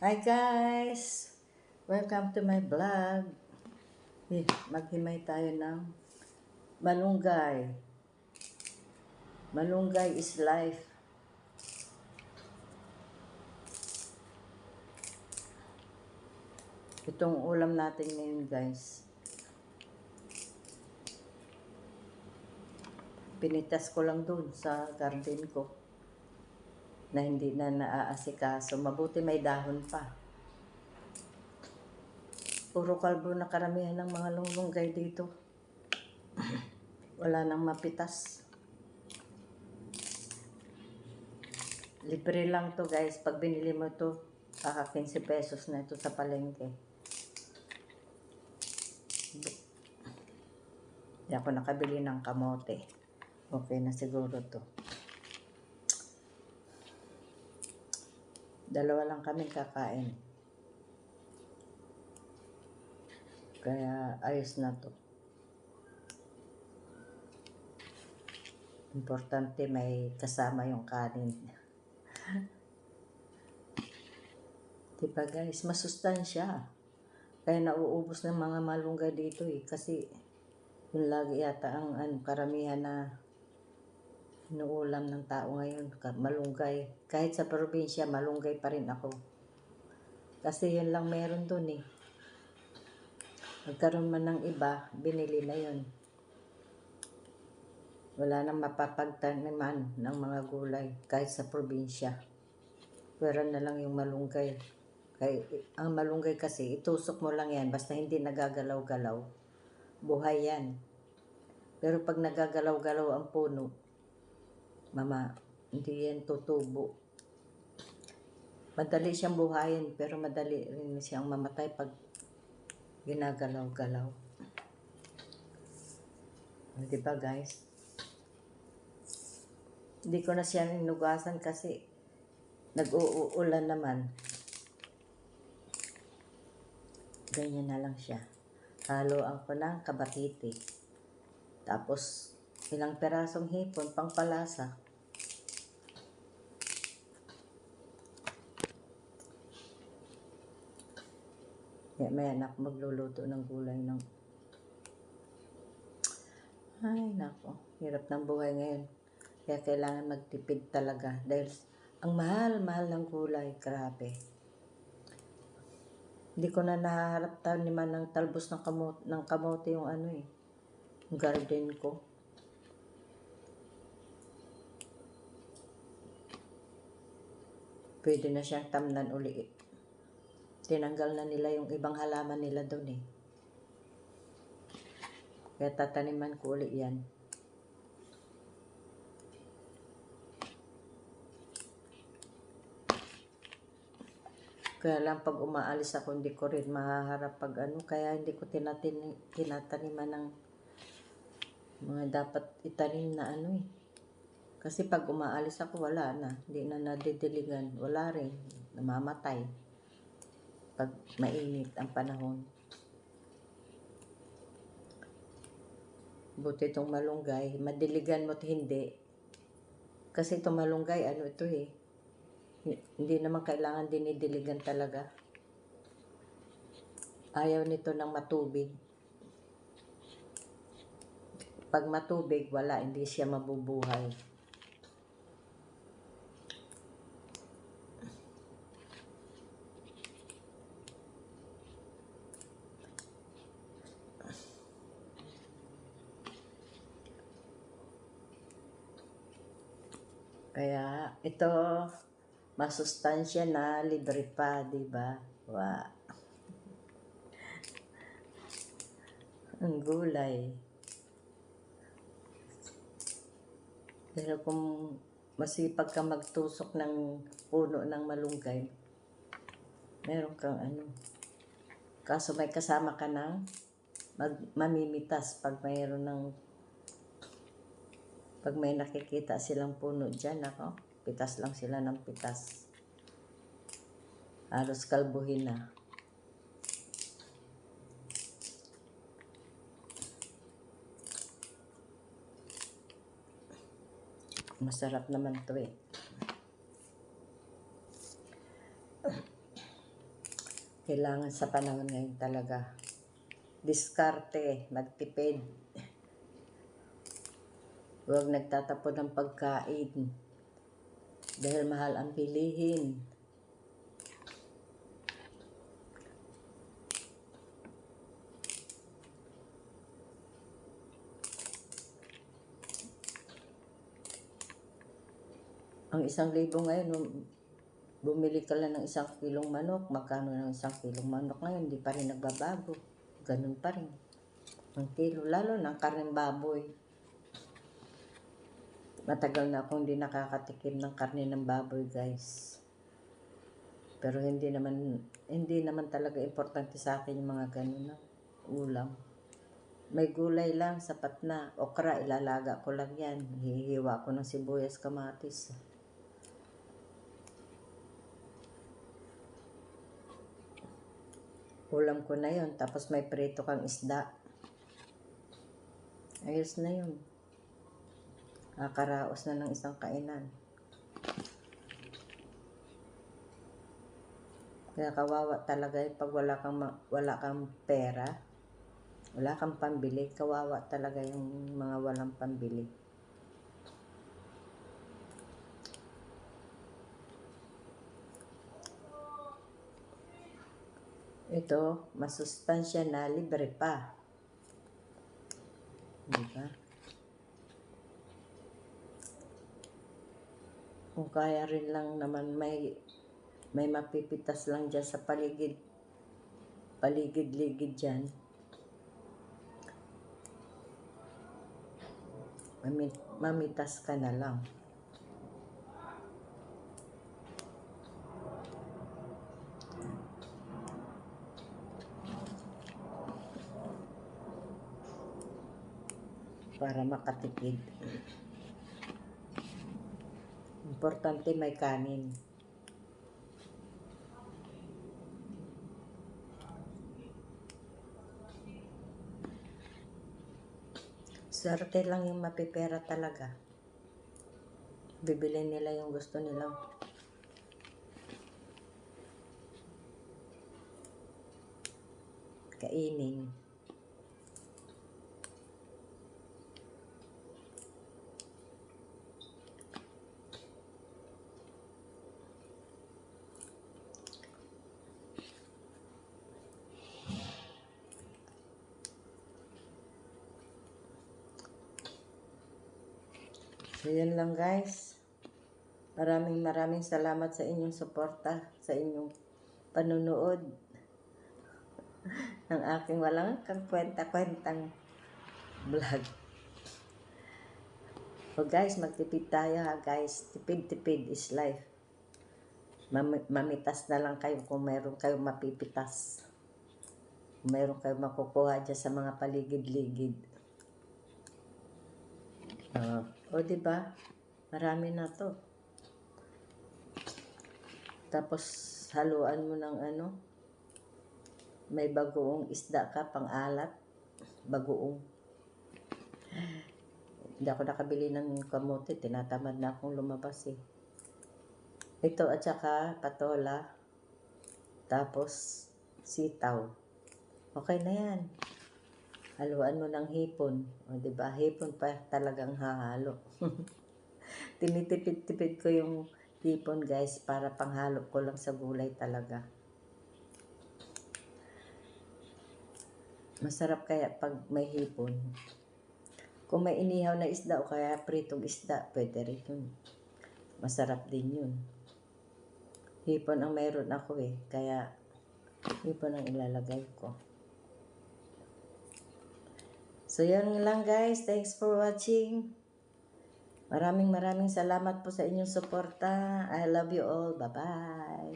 Hi guys! Welcome to my vlog. Eh, Maghimay tayo ng malunggay. Malunggay is life. Itong ulam natin ngayon guys. Pinitas ko lang dun sa garden ko na hindi na naaasikaso. Mabuti may dahon pa. Puro kalbo na karamihan ng mga lunglunggay dito. Wala nang mapitas. Libre lang to guys. Pag binili mo to, kaka 15 pesos na ito sa palengke. Hindi ako nakabili ng kamote. Okay na siguro to. Dalawa lang kami kakain. Kaya ayos na to. Importante may kasama yung kanin. diba guys, masustansya. Kaya nauubos ng mga malunggay dito eh. Kasi yun lagi yata ang ano, karamihan na inuulam ng tao ngayon, malunggay. Kahit sa probinsya, malunggay pa rin ako. Kasi yun lang meron dun eh. Nagkaroon man ng iba, binili na yun. Wala nang mapapagtaniman ng mga gulay kahit sa probinsya. Pwera na lang yung malunggay. Kaya, ang malunggay kasi, itusok mo lang yan, basta hindi nagagalaw-galaw. Buhay yan. Pero pag nagagalaw-galaw ang puno, Mama, hindi yan tutubo. Madali siyang buhayin, pero madali rin siyang mamatay pag ginagalaw-galaw. Di ba guys? Hindi ko na siya inugasan kasi nag-uulan naman. Ganyan na lang siya. Haloan ko ng kabatiti. Tapos, ilang perasong hipon, pangpalasa. Kaya may anak magluluto ng gulay ng... Ay, nako. Hirap ng buhay ngayon. Kaya kailangan magtipid talaga. Dahil ang mahal-mahal ng gulay. Grabe. Hindi ko na naharap taniman ng talbos ng kamote, ng kamote yung ano eh. Garden ko. Pwede na siyang tamnan uli. Tinanggal na nila yung ibang halaman nila doon eh. Kaya tataniman ko uli yan. Kaya lang pag umaalis ako, hindi ko rin mahaharap pag ano. Kaya hindi ko tinatin, tinataniman ng mga dapat itanim na ano eh. Kasi pag umaalis ako, wala na. Hindi na nadidiligan. Wala rin. Namamatay. Pag mainit ang panahon. Buti itong malunggay. Madiligan mo't hindi. Kasi itong malunggay, ano ito eh. Hindi naman kailangan dinidiligan talaga. Ayaw nito ng matubig. Pag matubig, wala, hindi siya mabubuhay. Kaya ito masustansya na libre pa, di ba? Wa. Ang gulay. Pero kung masipag ka magtusok ng puno ng malunggay, meron kang ano. Kaso may kasama ka ng mag, mamimitas pag mayroon ng pag may nakikita silang puno dyan, ako, pitas lang sila ng pitas. Halos kalbuhin na. Masarap naman to eh. Kailangan sa panahon ngayon talaga. Diskarte, magtipid. Huwag nagtatapon ng pagkain. Dahil mahal ang bilihin. Ang isang libo ngayon, um, bumili ka lang ng isang kilong manok, magkano ng isang kilong manok ngayon, hindi pa rin nagbabago. Ganun pa rin. Ang kilo, lalo ng karneng baboy. Matagal na akong hindi nakakatikim ng karne ng baboy, guys. Pero hindi naman, hindi naman talaga importante sa akin yung mga ganun na ulam. May gulay lang, sapat na. Okra, ilalaga ko lang yan. Hihiwa ko ng sibuyas, kamatis. Ulam ko na yon Tapos may prito kang isda. Ayos na yun. Nakakaraos na ng isang kainan. Kaya kawawa talaga yung pag wala kang, wala kang pera. Wala kang pambili. Kawawa talaga yung mga walang pambili. Ito, masustansya na libre pa. Di ba? Kung kaya rin lang naman may may mapipitas lang dyan sa paligid paligid-ligid dyan. Mamit, mamitas ka na lang. para makatipid. Importante may kanin. Swerte lang yung mapipera talaga. Bibili nila yung gusto nilang kainin. Yun lang guys. Maraming maraming salamat sa inyong suporta, sa inyong panunood ng aking walang kang kwenta-kwentang vlog. So guys, magtipid tayo ha guys. Tipid-tipid is life. Mam- mamitas na lang kayo kung meron kayong mapipitas. Kung meron kayong makukuha dyan sa mga paligid-ligid. Ah, o, di ba? Marami na to. Tapos, haluan mo ng ano, may bagoong isda ka, pang alat. Bagoong. Hindi ako nakabili ng kamote, tinatamad na akong lumabas eh. Ito at saka patola. Tapos, sitaw. Okay na yan haluan mo ng hipon. O, ba? Hipon pa talagang hahalo. Tinitipid-tipid ko yung hipon, guys, para panghalo ko lang sa gulay talaga. Masarap kaya pag may hipon. Kung may inihaw na isda o kaya pritong isda, pwede rin yun. Masarap din yun. Hipon ang mayroon ako eh. Kaya, hipon ang ilalagay ko. So, yun lang guys. Thanks for watching. Maraming maraming salamat po sa inyong suporta. I love you all. Bye-bye.